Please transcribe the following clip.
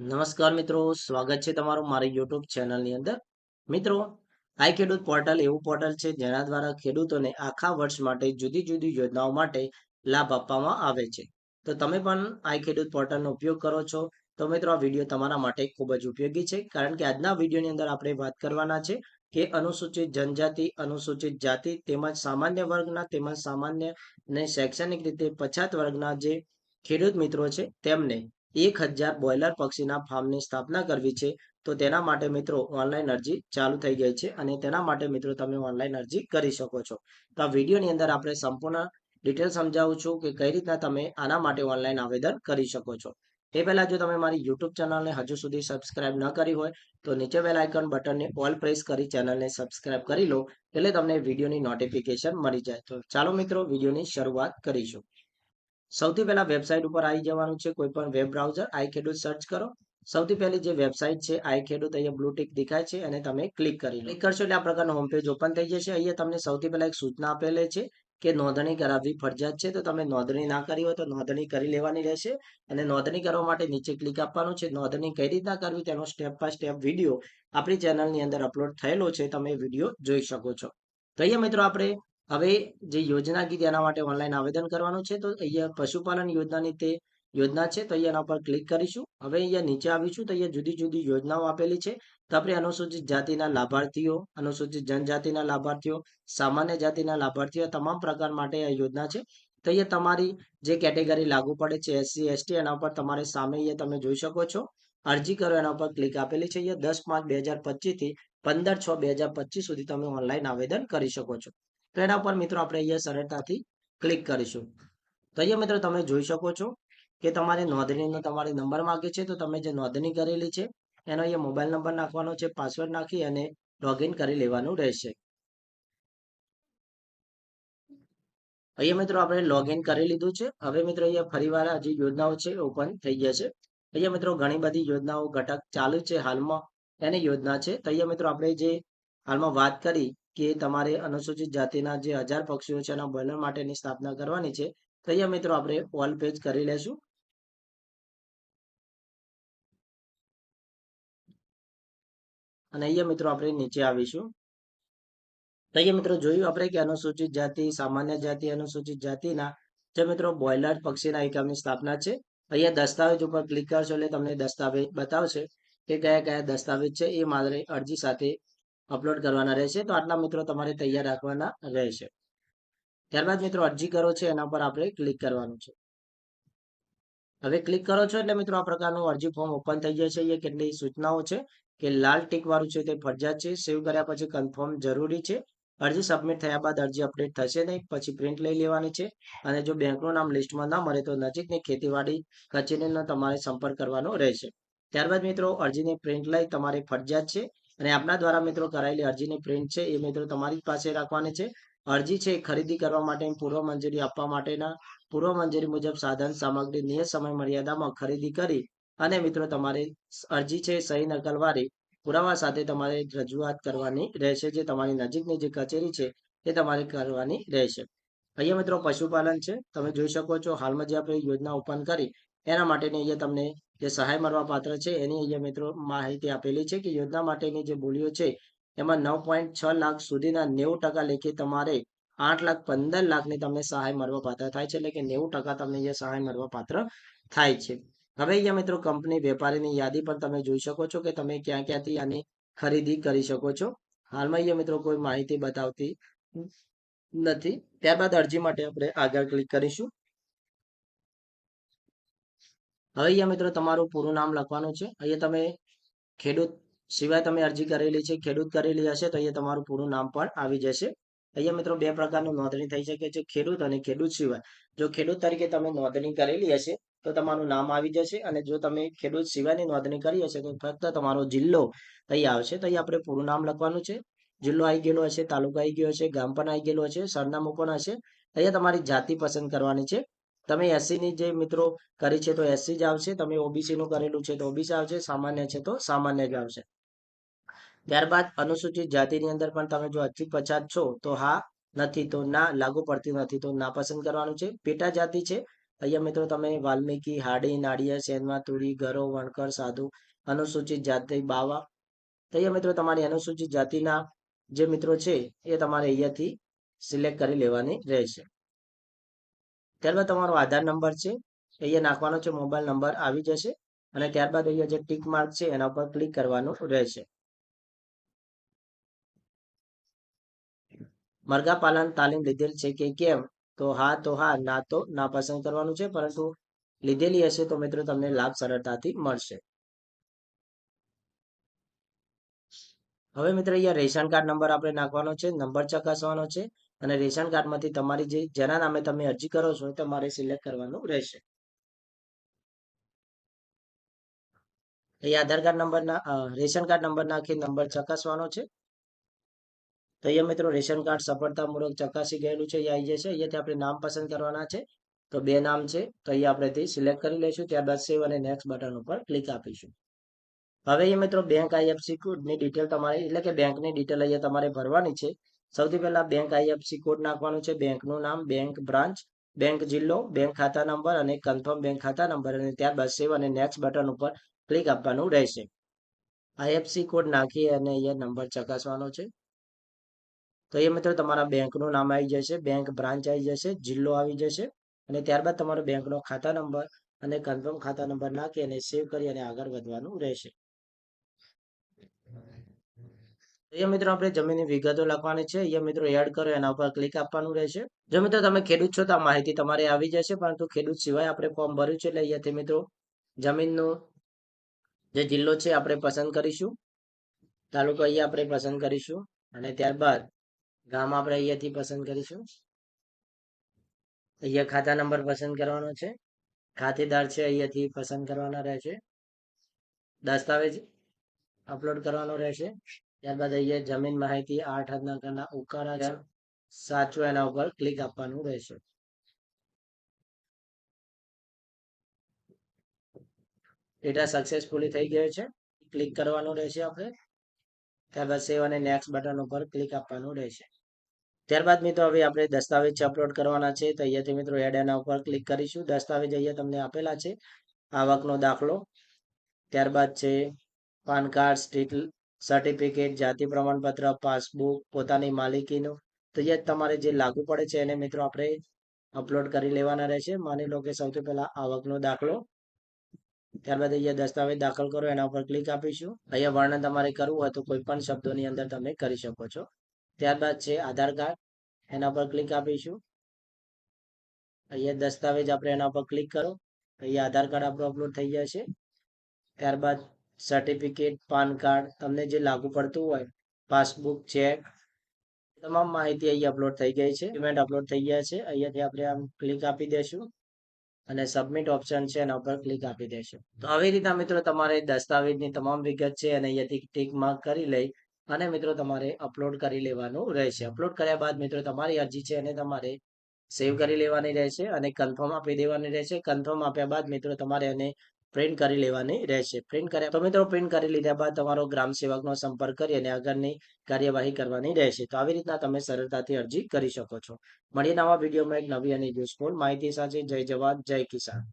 નમસ્કાર મિત્રો, સ્વાગત છે તમારું મારી યુટ્યુબ ચેનલની અંદર. મિત્રો, આઈ ખેડૂત પોર્ટલ એવું પોર્ટલ છે જેના દ્વારા ખેડૂતોને આખા વર્ષ માટે જુદી જુદી યોજનાઓ માટે લાભ આપવામાં આવે છે. તો તમે પણ આઈ ખેડૂત પોર્ટલનો ઉપયોગ કરો છો, તો મિત્રો આ વીડિયો તમારા માટે ખૂબ જ ઉપયોગી છે, કારણ કે આજના વિડીયોની અંદર આપણે વાત કરવાના છે કે અનુસૂચિત જનજાતિ, અનુસૂચિત જાતિ તેમજ સામાન્ય વર્ગના તેમજ સામાન્ય ને શૈક્ષણિક રીતે પછાત વર્ગના જે ખેડૂત મિત્રો છે તેમને એક હજાર બોયલર પક્ષીના ફાર્મની સ્થાપના કરવી છે. તો તેના માટે મિત્રો ઓનલાઈન અરજી ચાલુ થઈ ગઈ છે અને તેના માટે મિત્રો તમે ઓનલાઈન અરજી કરી શકો છો. તો આ વિડીયોની અંદર આપણે સંપૂર્ણ ડિટેલ સમજાવું છું કે કઈ રીતના તમે આના માટે ઓનલાઈન આવેદન કરી શકો છો. એ પહેલા જો તમે મારી યુટ્યુબ ચેનલને હજુ સુધી સબસ્ક્રાઇબ ન કરી હોય, તો નીચે બેલ આઇકન બટનને ઓલ પ્રેસ કરી ચેનલને સબસ્ક્રાઇબ કરી લો, એટલે તમને વિડીયોની નોટિફિકેશન મળી જાય. તો ચાલો મિત્રો વિડીયોની શરૂઆત કરીશું. સૌથી પહેલા વેબસાઇટ ઉપર આવી જવાનું છે, કોઈ પણ વેબ બ્રાઉઝર આઈ ખેડૂત સર્ચ કરો. સૌથી પહેલી જે વેબસાઇટ છે આઈ ખેડૂત અહીંયા બ્લુ ટિક દેખાય છે, અને તમે ક્લિક કરી ક્લિક કરશો એટલે આ પ્રકારનો હોમ પેજ ઓપન થઈ જશે. અહીંયા તમને સૌથી પહેલા એક સૂચના આપેલી છે કે નોંધણી કરાવવી ફરજિયાત છે. તો તમે નોંધણી ના કરી હોય તો નોંધણી કરી લેવાની રહેશે. અને નોંધણી કરવા માટે નીચે ક્લિક આપવાનું છે. નોંધણી કઈ રીતના કરવી તેનો સ્ટેપ બાય સ્ટેપ વીડિયો આપણી ચેનલની અંદર અપલોડ થયેલો છે. તમે વીડિયો જોઈ શકો છો. તો અહીંયા મિત્રો આપણે હવે જે યોજના કીધી એના માટે ઓનલાઈન આવેદન કરવાનું છે, તો અહીંયા પશુપાલન યોજનાની તે યોજના છે, તો અહીંયા એના પર ક્લિક કરીશું. હવે અહીંયા નીચે આવીશું, તો અહીંયા જુદી જુદી યોજનાઓ આપેલી છે. તો આપણે અનુસૂચિત જાતિના લાભાર્થીઓ, અનુસૂચિત જનજાતિના લાભાર્થીઓ, સામાન્ય જાતિના લાભાર્થીઓ તમામ પ્રકાર માટે આ યોજના છે. તો અહીંયા તમારી જે કેટેગરી લાગુ પડે છે એસસી એસટી એના ઉપર તમારે સામે અહીંયા તમે જોઈ શકો છો. અરજી કરો, એના ઉપર ક્લિક આપેલી છે અહીંયા દસ પાંચ બે હજાર પચીસથી પંદર છ બે હજાર પચીસ સુધી તમે ઓનલાઈન આવેદન કરી શકો છો. તો ઉપર મિત્રો આપણે અહીંયા સરળતાથી ક્લિક કરીશું. તો અહીંયા મિત્રો તમે જોઈ શકો છો કે તમારે નોંધણીનો તમારે નંબર માંગે છે, તો તમે જે નોંધણી કરેલી છે, એનો અહીંયા મોબાઈલ નંબર નાખવાનો છે, પાસવર્ડ નાખી અને લોગિન કરી લેવાનું રહેશે. અહીંયા મિત્રો આપણે લોગિન કરી લીધું છે. હવે મિત્રો અહીંયા ફરીવાર હજી યોજનાઓ છે ઓપન થઈ ગયા છે. અહીંયા મિત્રો ઘણી બધી યોજનાઓ, ઘટક ચાલુ છે હાલમાં, એની યોજના છે. તો અહીંયા મિત્રો આપણે જે હાલમાં વાત કરી કે તમારે અનુસૂચિત જાતિના જે હજાર પક્ષીઓ છે એના બોઇલર માટેની સ્થાપના કરવાની છે, તો અહીંયા મિત્રો આપણે ઓલ પેજ કરી લેશું. અને અહીંયા મિત્રો આપણે નીચે આવીશું. તો મિત્રો જોયું આપણે કે અનુસૂચિત જાતિ, સામાન્ય જાતિ, અનુસૂચિત જાતિના જે મિત્રો બોઇલર પક્ષીના એકમની સ્થાપના છે, અહીંયા દસ્તાવેજ ઉપર ક્લિક કરશો એટલે તમને દસ્તાવેજ બતાવશે કે કયા કયા દસ્તાવેજ છે એ મારે અરજી સાથે અપલોડ કરવાના રહેશે, તો આટલા મિત્રો તમારે તૈયાર રાખવાના રહેશે. ત્યારબાદ મિત્રો અરજી કરો છે, એના પર આપણે ક્લિક કરવાનું છે. હવે ક્લિક કરો છો એટલે મિત્રો આ પ્રકારનું અરજી ફોર્મ ઓપન થઈ જાય છે. અહીંયા કેટલી સૂચનાઓ છે કે લાલ ટીક વાળું છે તે ફરજિયાત છે સેવ કર્યા પછી કન્ફર્મ જરૂરી છે. અરજી સબમિટ થયા બાદ અરજી અપડેટ થશે નહીં, પછી પ્રિન્ટ લઈ લેવાની છે. અને જો બેંકનું નામ લિસ્ટમાં ના મળે તો નજીકની ખેતીવાડી કચેરીનો તમારે સંપર્ક કરવાનો રહેશે. ત્યારબાદ મિત્રો અરજીની પ્રિન્ટ લઈ તમારે ફરજિયાત છે. અને આપના દ્વારા મિત્રો કરાયેલી અરજીની પ્રિન્ટ છે, એ મિત્રો તમારી પાસે રાખવાની છે. અરજી છે ખરીદી કરવા માટે પૂર્વ મંજૂરી આપવા માટેના. પૂર્વ મંજૂરી મુજબ સાધન સામગ્રી નિયત સમય મર્યાદામાં ખરીદી કરી અને મિત્રો તમારી અરજી છે સહી નકલવાળી પુરાવા સાથે તમારે રજૂઆત કરવાની રહેશે. જે તમારી નજીકની જે કચેરી છે એ તમારે કરવાની રહેશે. અહીંયા મિત્રો પશુપાલન છે. તમે જોઈ શકો છો, હાલમાં જે આપણે યોજના ઓપન કરી, એના માટેની અહીંયા તમને જે સહાય મળવા પાત્ર છે, એની અહીંયા મિત્રો માહિતી આપેલી છે કે યોજના માટેની જે બોલીઓ છે, એમાં નવ પોઈન્ટ છ લાખ સુધીના નેવું ટકા લેખે તમારે આઠ લાખ પંદર લાખની તમને સહાય મળવા પાત્ર થાય છે, એટલે કે નેવું ટકા તમને અહીંયા સહાય મળવા પાત્ર થાય છે. હવે અહીંયા મિત્રો કંપની વેપારીની યાદી પણ તમે જોઈ શકો છો કે તમે ક્યાં ક્યાંથી આની ખરીદી કરી શકો છો. હાલમાં અહીંયા મિત્રો કોઈ માહિતી બતાવતી નથી. ત્યારબાદ અરજી માટે આપણે આગળ ક્લિક કરીશું. હવે અહીંયા મિત્રો તમારું પૂરું નામ લખવાનું છે. અહીંયા તમે ખેડૂત સિવાય તમે અરજી કરેલી છે, ખેડૂત કરેલી હશે તો અહીંયા તમારું પૂરું નામ પણ આવી જશે. અહીંયા મિત્રો બે પ્રકારનું નોંધણી થઈ શકે છે, ખેડૂત અને ખેડૂત સિવાય. જો ખેડૂત તરીકે તમે નોંધણી કરેલી હશે તો તમારું નામ આવી જશે અને જો તમે ખેડૂત સિવાયની નોંધણી કરી હશે તો ફક્ત તમારો જિલ્લો અહીંયા આવશે. તો અહીંયા આપણે પૂરું નામ લખવાનું છે. જિલ્લો આવી ગયેલો હશે, તાલુકો આવી ગયો હશે, ગામ પણ આવી ગયેલો હશે, સરનામું પણ હશે. અહીંયા તમારી જાતિ પસંદ કરવાની છે. તમે એસસીની જે મિત્રો કરી છે, તો એસસી જ આવશે. તમે ઓબીસી નું કરેલું છે, તો ઓબીસી આવશે. સામાન્ય છે, તો સામાન્ય જ આવશે. ત્યારબાદ અનુસૂચિત જાતિની અંદર પણ તમે જો અચ્છી પછાત છો, તો હા, નથી, તો ના, લાગુ પડતી નથી, તો ના પસંદ કરવાનું છે. પેટા જાતિ છે. અહીંયા મિત્રો તમે વાલ્મીકી, હાડી, નાળિયેર, સેનમાં તુરી ગરો વણકર, સાધુ, અનુસૂચિત જાતિ, બાવા. તો અહીંયા મિત્રો તમારી અનુસૂચિત જાતિના જે મિત્રો છે, એ તમારે અહીંયાથી સિલેક્ટ કરી લેવાની રહેશે. ત્યારબાદ તમારો આધાર નંબર છે, અહીંયા નાખવાનો છે, મોબાઈલ નંબર આવી જશે અને ત્યારબાદ અહીંયા જે ટીક માર્ક છે એના ઉપર ક્લિક કરવાનું રહેશે. મરઘા પાલન તાલીમ લીધેલ છે કે કેમ? તો હા તો હા, ના, તો ના પસંદ કરવાનું છે, પરંતુ લીધેલી હશે તો મિત્રો તમને લાભ સરળતાથી મળશે. હવે મિત્રો અહીંયા રેશન કાર્ડ નંબર આપણે નાખવાનો છે, નંબર ચકાસવાનો છે અને રેશન કાર્ડમાંથી તમારી જે, જેના નામે તમે અરજી કરો છો તમારે સિલેક્ટ કરવાનું રહેશે. એ આધાર કાર્ડ નંબરના રેશન કાર્ડ નંબર નાખી નંબર ચકાસવાનો છે. તો અહીંયા મિત્રો રેશન કાર્ડ સફળતાપૂર્વક ચકાસી ગયેલું છે અહીંયા આવી જશે. અહીંયાથી આપણે નામ પસંદ કરવાના છે. તો બે નામ છે, તો અહીંયા આપણે તે સિલેક્ટ કરી લઈશું. ત્યારબાદ સેવ અને નેક્સ્ટ બટન ઉપર ક્લિક આપીશું. હવે અહીંયા મિત્રો બેંક આઈએફસી કોડની ડિટેલ તમારે, એટલે કે બેંકની ડિટેલ અહીંયા તમારે ભરવાની છે. સૌથી પહેલા બેંક આઈએફસી કોડ નાખવાનું છે. બેંકનું નામ બેંક બ્રાન્ચ બેંક જિલ્લો બેંક ખાતા નંબર અને કન્ફર્મ બેંક ખાતા નંબર અને ત્યારબાદ સેવ અને નેક્સ્ટ બટન ઉપર ક્લિક આપવાનું રહેશે. આઈએફસી કોડ નાખી અને અહીંયા નંબર ચકાસવાનો છે. તો એ મિત્રો તમારા બેંકનું નામ આવી જશે બેંક બ્રાન્ચ આવી જશે, જિલ્લો આવી જશે અને ત્યારબાદ તમારો બેંકનો ખાતા નંબર અને કન્ફર્મ ખાતા નંબર નાખી અને સેવ કરી અને આગળ વધવાનું રહેશે. અહીંયા મિત્રો આપણે જમીનની વિગતો લખવાની છે. અહીંયા મિત્રો એડ કરો, એના ઉપર ક્લિક આપવાનું રહેશે. જો મિત્રો તમે ખેડૂત છો તો આ માહિતી તમારે આવી જશે, પરંતુ ખેડૂત સિવાય આપણે ફોર્મ ભર્યું છે એટલે અહીંયાથી મિત્રો જમીનનો જે જિલ્લો છે આપણે પસંદ કરીશું. તાલુકો અહીંયા આપણે પસંદ કરીશું અને ત્યારબાદ ગામ આપણે અહીંયાથી પસંદ કરીશું. અહીંયા ખાતા નંબર પસંદ કરવાનો છે. ખાતેદાર છે અહીંયાથી પસંદ કરવાના રહેશે. દસ્તાવેજ અપલોડ કરવાનો રહેશે. ત્યારબાદ અહીંયા જમીન માહિતી આઠ હદના ઉકાળા છે. સાચું એના ઉપર ક્લિક આપવાનું રહેશે. ડેટા સક્સેસફુલી થઈ ગયો છે. ક્લિક કરવાનું રહેશે આપણે. ત્યારબાદ સેવ અને નેક્સ્ટ બટન ઉપર ક્લિક આપવાનું રહેશે. ત્યારબાદ મિત્રો હવે આપણે દસ્તાવેજ અપલોડ કરવાના છે. તો અહીંયાથી મિત્રો એડ એના ઉપર ક્લિક કરીશું. દસ્તાવેજ અહીંયા તમને આપેલા છે. આવકનો દાખલો. ત્યારબાદ છે. પાન કાર્ડ સ્ટ્રીટ સર્ટિફિકેટ જાતિ પ્રમાણપત્ર પાસબુક પોતાની માલિકીનું. તો જે તમારે જે લાગુ પડે છે એને મિત્રો આપણે અપલોડ કરી લેવાના રહેશે. માની લો કે સૌથી પહેલા આવકનો દાખલો. ત્યારબાદ અહીંયા દસ્તાવેજ દાખલ કરો, એના ઉપર ક્લિક આપીશું. અહીંયા વર્ણન તમારે કરવું હોય તો કોઈ પણ શબ્દોની અંદર તમે કરી શકો છો. ત્યારબાદ છે આધાર કાર્ડ, એના પર ક્લિક આપીશું. અહીંયા દસ્તાવેજ આપણે એના પર ક્લિક કરો. અહીંયા આધાર કાર્ડ આપણું અપલોડ થઈ જશે. ત્યારબાદ સર્ટિફિકેટ પાન કાર્ડ તમને જે લાગુ પડતું હોય પાસબુક ચેક તમામ માહિતી અહીં અપલોડ થઈ ગઈ છે. ડોક્યુમેન્ટ અપલોડ થઈ ગયા છે. અહીંયાથી આપણે આમ ક્લિક આપી દેશું અને સબમિટ ઓપ્શન છે એના ઉપર ક્લિક આપી દેશું. તો આવી રીતના મિત્રો તમારે દસ્તાવેજની તમામ વિગત છે અને અહીંયાથી ટીક માર્ક કરી લઈ અને મિત્રો તમારે અપલોડ કરી લેવાનું રહેશે. અપલોડ કર્યા બાદ મિત્રો તમારી અરજી છે અને તમારે સેવ કરી લેવાની રહેશે અને કન્ફર્મ આપી દેવાની રહેશે. કન્ફર્મ આપ્યા બાદ મિત્રો તમારે એને પ્રિન્ટ કરી લેવાની રહેશે. પ્રિન્ટ કર્યા, તો મિત્રો પ્રિન્ટ કરી લીધા બાદ તમારો ગ્રામ સેવકનો સંપર્ક કરી અને આગળની કાર્યવાહી કરવાની રહેશે. તો આવી રીતના તમે સરળતાથી અરજી કરી શકો છો. મળીએ નવા વિડીયોમાં એક નવી અને યુઝફુલ માહિતી સાથે. જય જવાન, જય કિસાન.